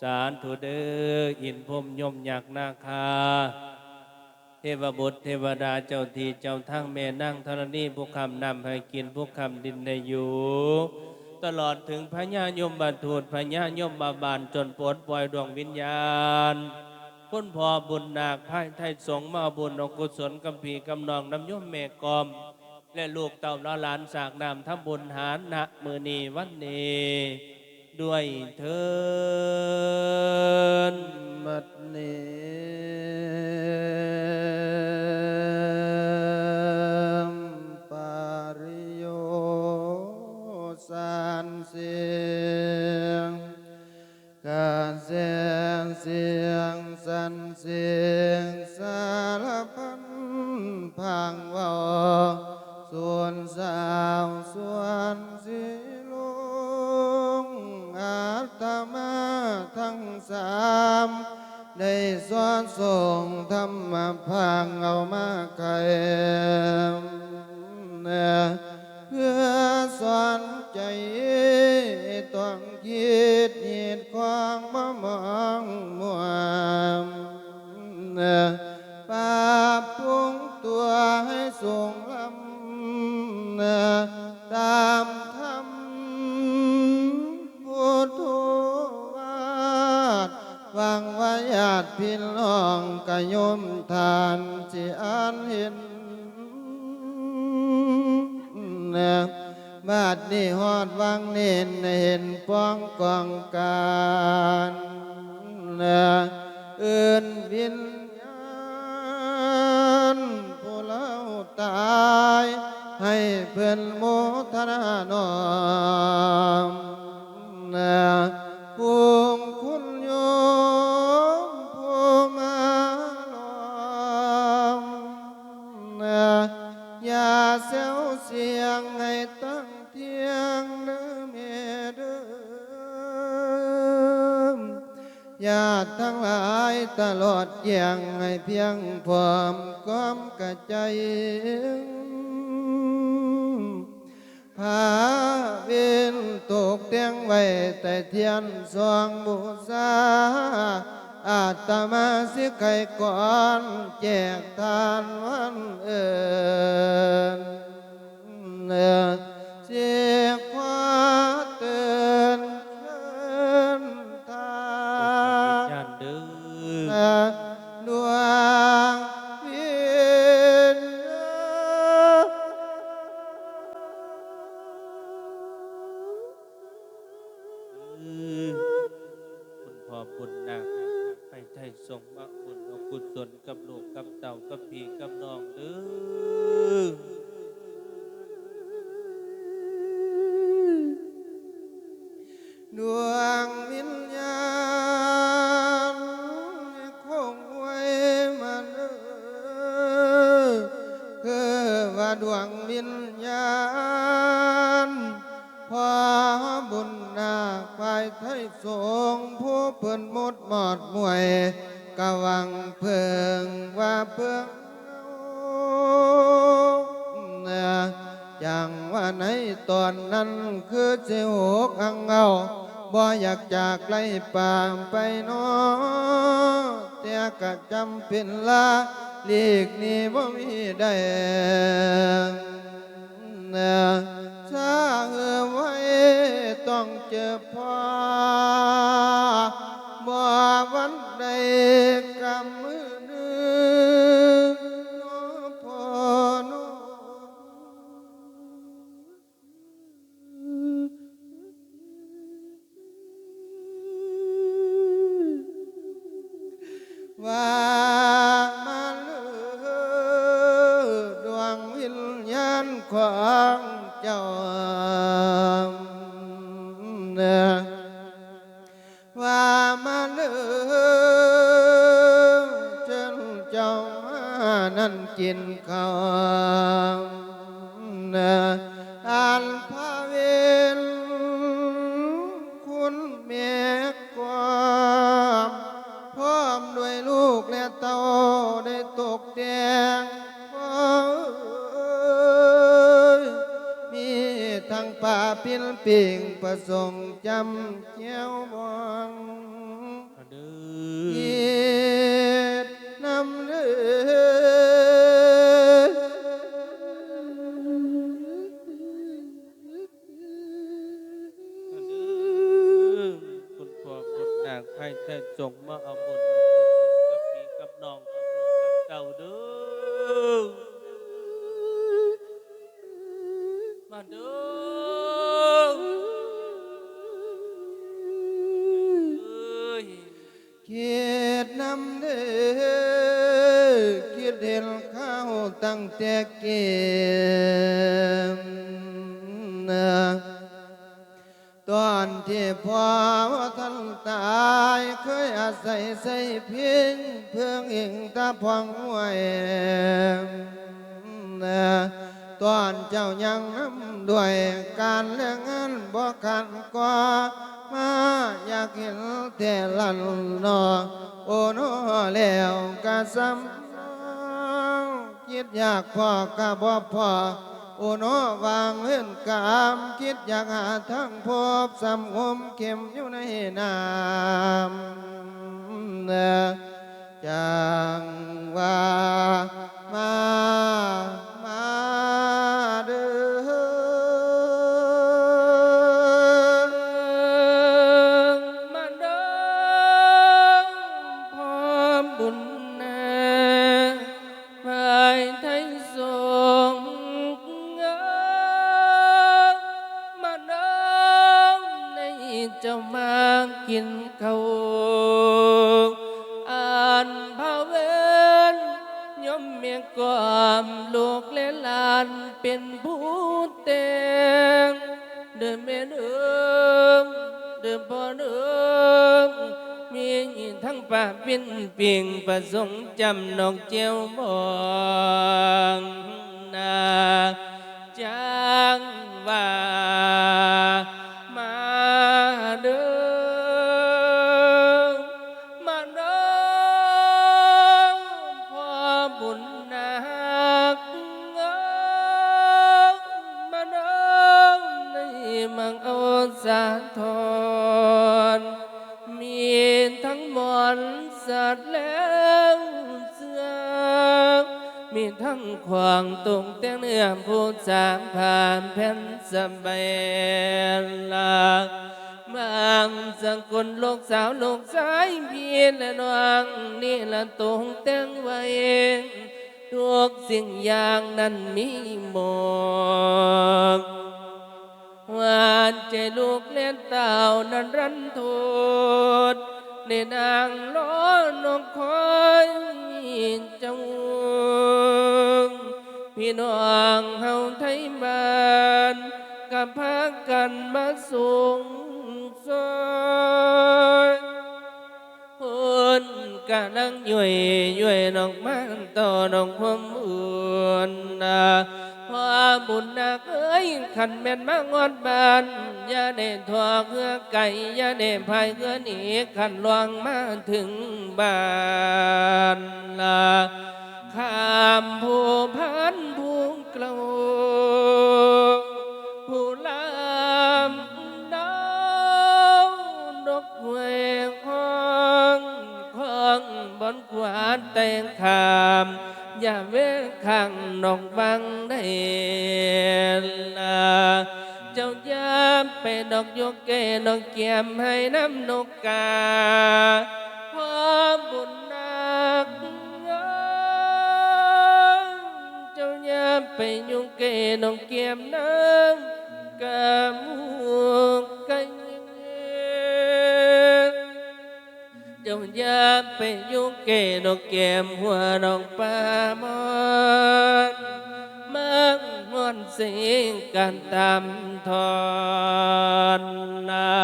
สารธุเดออินพมยมอยักนาคา เทวบุตรเทวดาเจ้าทีเจ้าทั้งแม่นั่งธรณีผู้คำนำให้กินผู้คำดินในอยู่ ตลอดถึงพญายมบรรทุดพญายมบาบานจนปลดปล่อยดวงวิญญาณคุณพ่อบุญนาคพายไทยสงมาบุญอากุศลกำพีกำนองน้ำยมเมกอม และลูกเต่าละหลานสากนามทำบุญหารณมือนีวันนี้ ด้วยเธอ องค์ธรรมพังเอามาไกลเพื่อสอนใจต้องคิดเหตุความมามองมัวปาปรุงตัวให้สูง พี่น้องกยมทานที่อ่านเห็นบาดนี้ฮอดวังเน้นเห็นป้องกองการเอื่นวิญญาณผู้เล่าตาย ให้เพื่อนโมทนานอ เสียงให้ตั้งเทียงเด้อเมเด้อญาติทั้งหลายตลอดเยียงให้เพียงพร้อมความกระใจผาเวนตกเตียงไว้แต่เทียนสวงบูชาอาตมาสิไข่ก่อนแจกทานวันเอิญ เสี วงวิญญาณคงไว้มาเด้อคือว่าดวงวิญากจากไล่ป่าไปนอแต่กะจำเป็นละหลีกนี้บ่มีได้ถ้าเหือไว้ต้องเจอพ่อ มมีทั้งป่าปินปิงประสงค์จำเจ้าบองด้เยอดนำเด้อ เด้อเอ้ยเกียดนำเด้อเกียดเห็นข้าวตั้งแต่เกม การเรื่องเงานบ่ขันกว่ามาอยากเห็นแต่ลันนอโอ้โนแล้วกะซ้ำคิดอยากพอกะบ่พอโอ้โนวางเล่นกามคิดอยากหาทั้งพบสำงมเข็มอยู่ในน้ำจังว่ามามา งป่าเป็นเปียงประสงค์จำนอกเจียวบองนาจังว่า มีทั้งขวางตรงแต่งเนื้อผู้สามผ่านแผ่นสะเบลาบางสกุลลูกสาวลูกชายพี่และน้องนี่ละตรงแต่งไว้ทุกสิ่งอย่างนั้นมีหมดหวานใจลูกเล่นเต่านั้นรันทดในนางล้อนกคอยเจ้า พี่น้องเฮาไทยบ้านกับพากันมาสูงซอยคนกะนั่งย่วยย่วยน้องมันต่อน้องความอุ่นนาพอบุญนักเอ้ยขันแม่นมางอดบ้านอย่าได้ทอเพื่อไก่อย่าได้พายเพื่อหนีขันลวงมาถึงบ้านลา ข้ามผู้พันผู้ เจ้าอย่าไปยุ่งเกดอกเกมหัวดอกปามอนมังมวนเสียงการตามทอนนา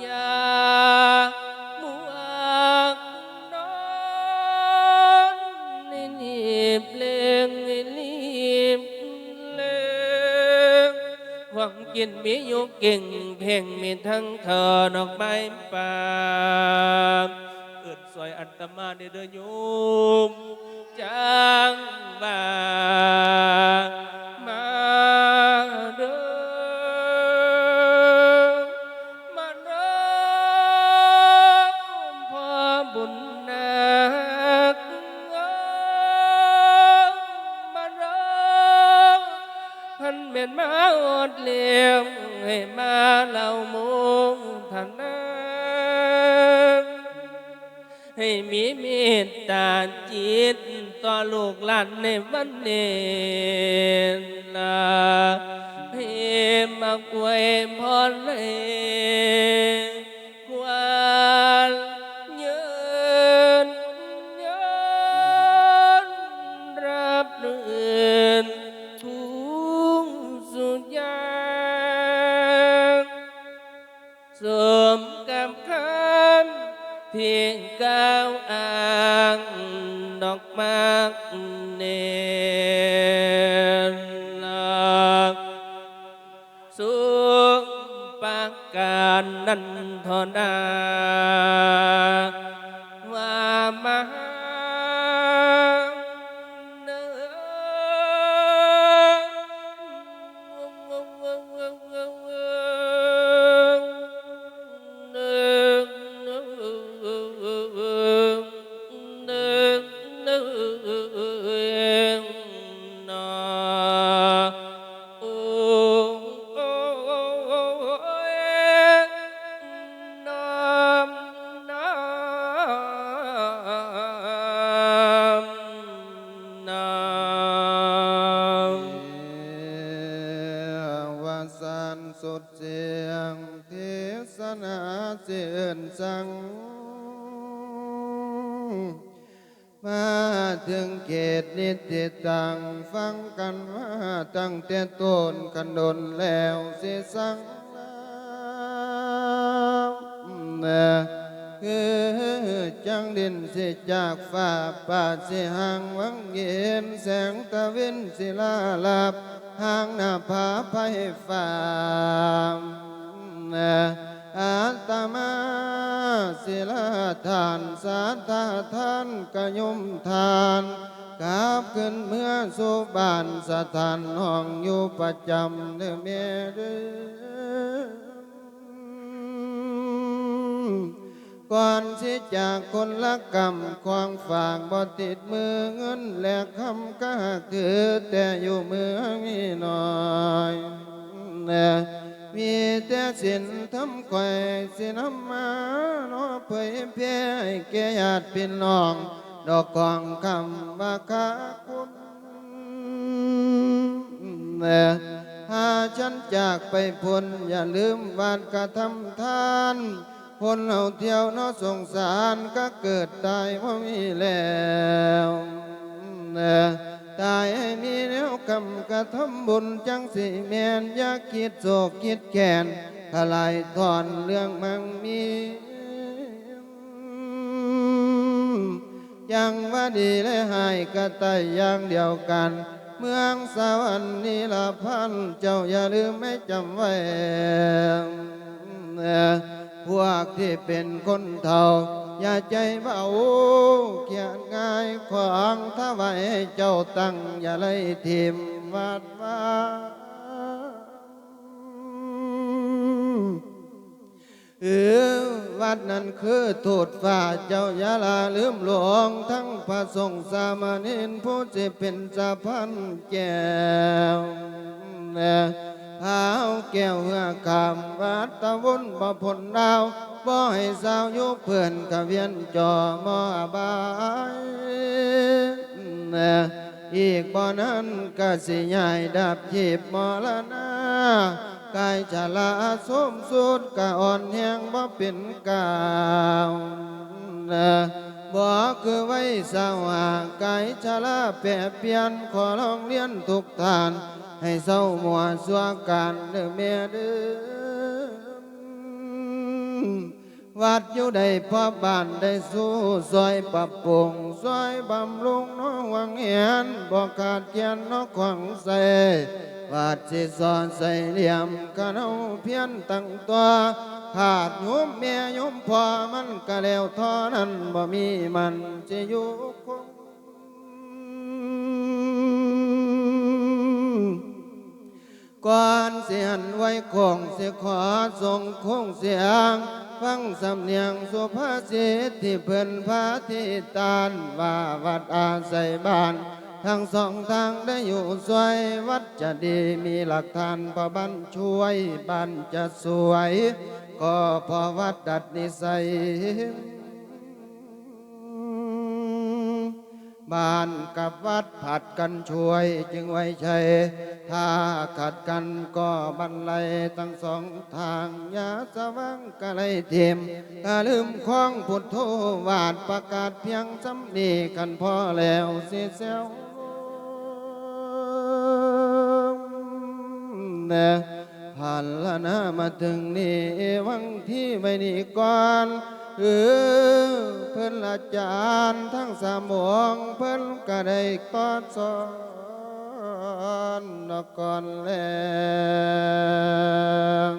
อย่ามัวนอนนี่นีบเลงนีบเลงความกินมีอยู่เก่ง เพ่งมีทั้งเธอนอกไม้ป่าเอิดซอยอัตมาในเด้อโยมจังบ่า เรามุ่งทานั้ให้มีเมตตาจิตต่อลูกหลานในวันเนี้ละให้มากวยพรเลย อ้างดอกมากเนรสุปากการนันทนา 呃 กันว่าตั้งแต่ต้นกันดนแล้วเสียสังแล้วคือจังดินสิจากฟ้าป่าสิห่างวังเย็นแสงตะวินสิลาลับห่างหน้าผาไผ่ฟ้าอาตมาศิลาทานสาธาทานกยมทาน กราบขึ้นเมื่อสุบานสถานห้องอยู่ประจำเด้อเมเด้อก่อนที่จากคนละกรรมควางฝากบ่ติดมือเงินแหลกคำก็คือแต่อยู่เมือมีน่อยแน่มีแต่สินทำไข่สินำมาเนอเผยเพียแก่ญาติพี่น้อง ดอกกองคำว่าคาคุณเน่หาฉันจากไปพ้นอย่าลืมวานกระทำทานคนเอาเที่ยวเนอสงสารก็เกิดตายว่ามีแล้วเน่ตายให้มีแนวกำกระทำบุญจังสิแมนอยากคิดโศกคิดแค้นทลายถอนเรื่องมังมี ยังว่าดีและหายกระต่ายอย่างเดียวกัน เมืองสวรรค์นิลพันเจ้าอย่าลืมไม่จำไว้พวกที่เป็นคนเฒ่า อย่าใจเบาเขียนง่ายขวางถ้าไว้เจ้าตั้งอย่าเลยทิมวัดว่า ออวัดนั้นคือโทษฝ่าเจ้ายาลาลืมหลวง ทั้งพระสงฆ์สามเณรผู้จะเป็นสะพันแก้วนะพาแก้วเหือคำวัดตะวนบ่พลดาวบ่ให้สาวยุเพื่อนกะเวียนจอมอบายนะ อีกบ่นั้นก็สิใหญ่ดับจีบมรณะกายชะลาสมสุดกะอ่อนแหงบ่เป็นกาวบ่คือไว้สาวากายชะลาแปรเปลี่ยนขอลองเรียนทุกทาน ให้เศร้ามัวสัวการเด้อแม่เด้อ วัดอยู่ใดพ่อบ้านได้สู้ซอยปรับปรุงซอยบำรุงน้องวังเหียนบอกขาดเกียนน้องขวางใส่วัดสิสอนใส่เหลี่ยมกันเอาเพียนตั้งตัวขาดโยมแม่โยมพ่อมันก็แล้วท่านั้นบ่มีมันจะอยู่คงก่อนเสียนไว้คงเสียขอส่งคงเสียง ฟังสำเนียงสุภาษิตที่เพิ่นพาทิตานว่าวัดอาศัยบ้าน ทั้งสองทางได้อยู่สวยวัดจะดีมีหลักฐานพอบันช่วยบ้านจะสวย ก็พอวัดดัดนิสัย บ้านกับวัดผัดกันช่วยจึงไว้ใช้ถ้าขัดกันก็บรรลัยทั้งสองทางอยาสว่างกะเลเทียมกะลืมคล้องพุทโธวาดประกาศเพียงสำนีกันพอแล้วเสียเซลนะผ่านละนะมาถึงนี่วังที่ไม่นี่ก่อน เออเพิ่นอาจารย์ทั้งสามวงเพิ่นก็ได้กอดสอนนก่อนแล้ว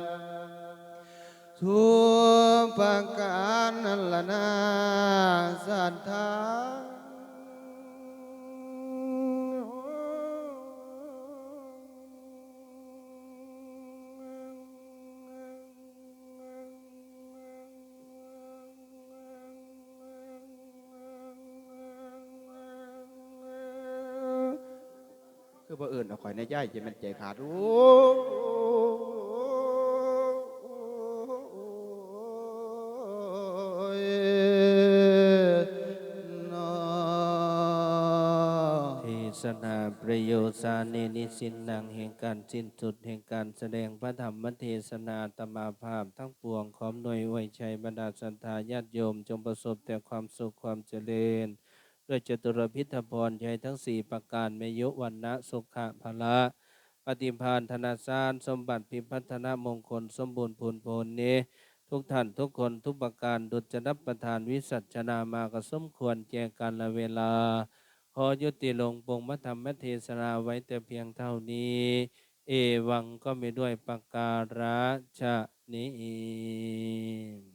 ทั่วประการนั่นละนาสัทธา คือบ่เอื่นเอาข่อยในย่ายจะมันใจขาดโอ้ยนอเทศนาประโยชน์สาเนนิสินนางแห่งการสิ้นสุดแห่งการแสดงพระธรรมเทศนาตมาภาพทั้งปวงขอมหน่วยไวยชัยบรรดาสันธาญาติโยม จงประสบแต่ความสุขความเจริญ ด้วยจตุรพิธพรชัยทั้งสี่ประการเมยุวันนะสุขะพละ ปฏิภาณธนาสารสมบัติพิพัฒนมงคลสมบูรณ์พูนโพนนี้ทุกท่านทุกคนทุกประการดุจจะรับประทานวิสัชนามากสมควรแจการละเวลา ขอยุติลงปงมัธรรมเทศนาไว้แต่เพียงเท่านี้ เอวังก็มีด้วยประการฉะนี้